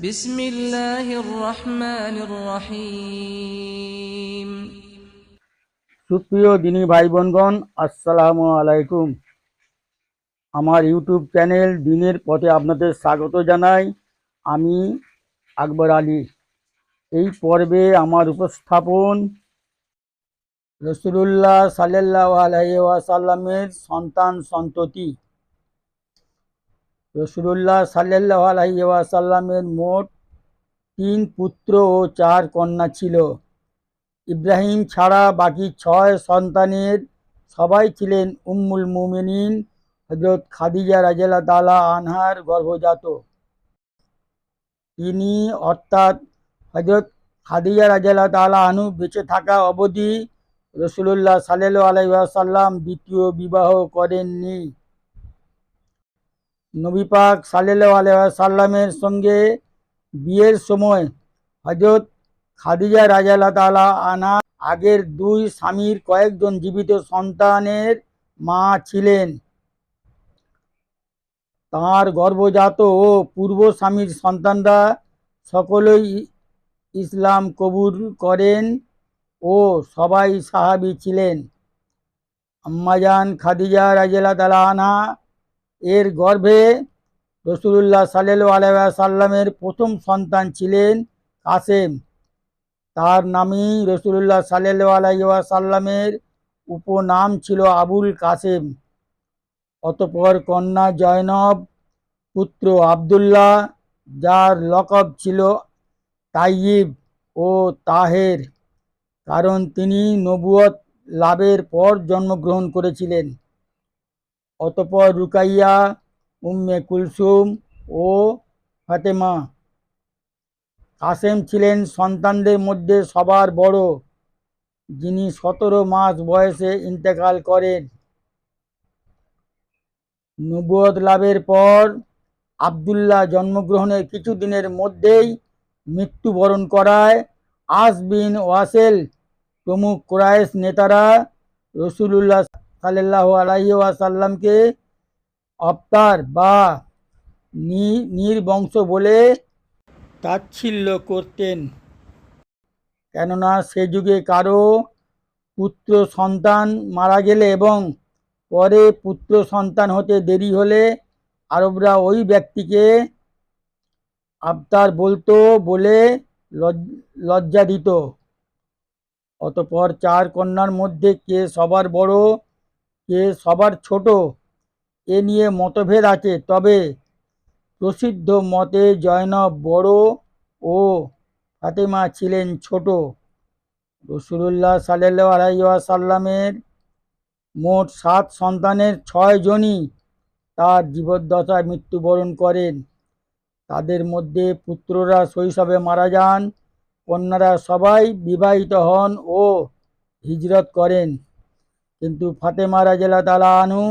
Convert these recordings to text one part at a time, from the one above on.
بسم الله الرحمن الرحيم সুপ্রিয় দিনী ভাই বোনগণ আসসালামু আলাইকুম আমার ইউটিউব চ্যানেল দিনের পথে আপনাদের স্বাগত জানাই আমি আকবর আলী এই পর্বে আমার উপস্থাপন রসুলুল্লাহ সাল্লাহ আলহিসাল্লামের সন্তান সন্ততি রসুলুল্লাহ সাল্লাহ আলহিসাল্লামের মোট তিন পুত্র ও চার কন্যা ছিল। ইব্রাহিম ছাড়া বাকি ছয় সন্তানের সবাই ছিলেন উম্মুল মুমিনিন হজরত খাদিজা রাজেলা তালা আনহার গর্ভজাত। তিনি অর্থাৎ হজরত খাদিজা রাজেলা তালা আনু বেঁচে থাকা অবধি রসুল্লাহ সাল্লু আলাইসাল্লাম দ্বিতীয় বিবাহ করেননি। নবী পাক সাল্লু আলাইসাল্লামের সঙ্গে বিয়ের সময় হজরত খাদিজা রাজাল্লাহ তালা আনা আগের দুই স্বামীর কয়েকজন জীবিত সন্তানের মা ছিলেন। তাঁর গর্ভজাত ও পূর্ব স্বামীর সন্তানরা সকলেই ইসলাম কবুল করেন ও সবাই সাহাবি ছিলেন। আম্মাজান খাদিজা রাজিয়াল্লাহ তালা আনা এর গর্ভে রসুল্লাহ সাল্লু আলাইসাল্লামের প্রথম সন্তান ছিলেন কাসেম। তার নামেই রসুল্লাহ সাল্লু আলাইসাল্লামের উপনাম ছিল আবুল কাসেম। অতপর কন্যা জয়নব পুত্র আবদুল্লাহ, যার লকব ছিল তাইয়িব ও তাহের, কারণ তিনি নবুয়ত লাভের পর জন্মগ্রহণ করেছিলেন। অতপর রুকাইয়া, উম্মে কুলসুম ও ফাতেমা। কাসেম ছিলেন সন্তানদের মধ্যে সবার বড়, যিনি সতেরো মাস বয়সে ইন্তেকাল করেন। নবুয়ত লাভের পর আবদুল্লাহ জন্মগ্রহণের কিছুদিনের মধ্যেই মৃত্যুবরণ করায় আস বিন ওয়াসেল প্রমুখ কোরাইশ নেতারা রসুলুল্লাহ সাল্লাহ আলাহি ওয়াসাল্লামকে অবতার বা নির্বংশ বলে তাচ্ছিল্য করতেন। কেননা সে যুগে কারও পুত্র সন্তান মারা গেলে এবং পরে পুত্র সন্তান হতে দেরি হলে আরবরা ওই ব্যক্তিকে আবতার বলতো বলে লজ্জা দিত। অতপর চার কন্যার মধ্যে কে সবার বড় কে সবার ছোট। এ নিয়ে মতভেদ আছে। তবে প্রসিদ্ধ মতে জয়নব বড় ও ফাতেমা ছিলেন ছোট। রসুল্লাহ সাল্লু আলাইসাল্লামের মোট সাত সন্তানের ছয় জনই তার জীবদ্দশায় মৃত্যুবরণ করেন। তাদের মধ্যে পুত্ররা শৈশবে মারা যান, কন্যারা সবাই বিবাহিত হন ও হিজরত করেন। কিন্তু ফাতেমা রাজেলা তালা আনু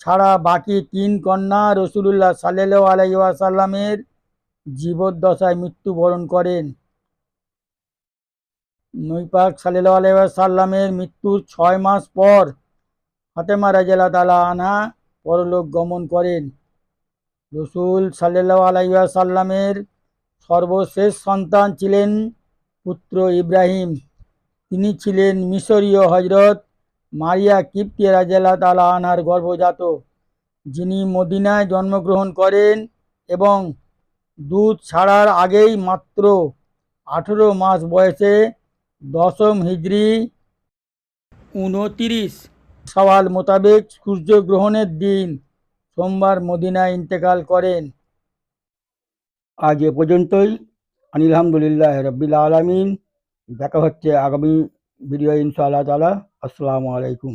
ছাড়া বাকি তিন কন্যা রসুলুল্লাহ সাল্লু আলাইসাল্লামের জীবদ্দশায় মৃত্যুবরণ করেন। নৈপাক সাল্লু আলাইসাল্লামের মৃত্যুর ছয় মাস পর ফাতেমা রাজেলা তালা আনা পরলোক গমন করেন। রসুল সাল্লু আলাইসাল্লামের সর্বশেষ সন্তান ছিলেন পুত্র ইব্রাহিম। তিনি ছিলেন মিশরীয় হজরত মারিয়া কিপ্তি রাজেলা তালা আনার গর্ভজাত। যিনি মদিনায় জন্মগ্রহণ করেন এবং দুধ ছাড়ার আগেই মাত্র আঠেরো মাস বয়সে দশম হিজড়ি উনতিরিশ সওয়াল মোতাবেক সূর্যগ্রহণের দিন সোমবার মদিনায় ইন্তেকাল করেন। আজ এ পর্যন্তই। আলহামদুলিল্লাহ রব্বিল আলমিন। দেখা হচ্ছে আগামী ভিডিও ইনশাআল্লাহ তালা আসসালামু আলাইকুম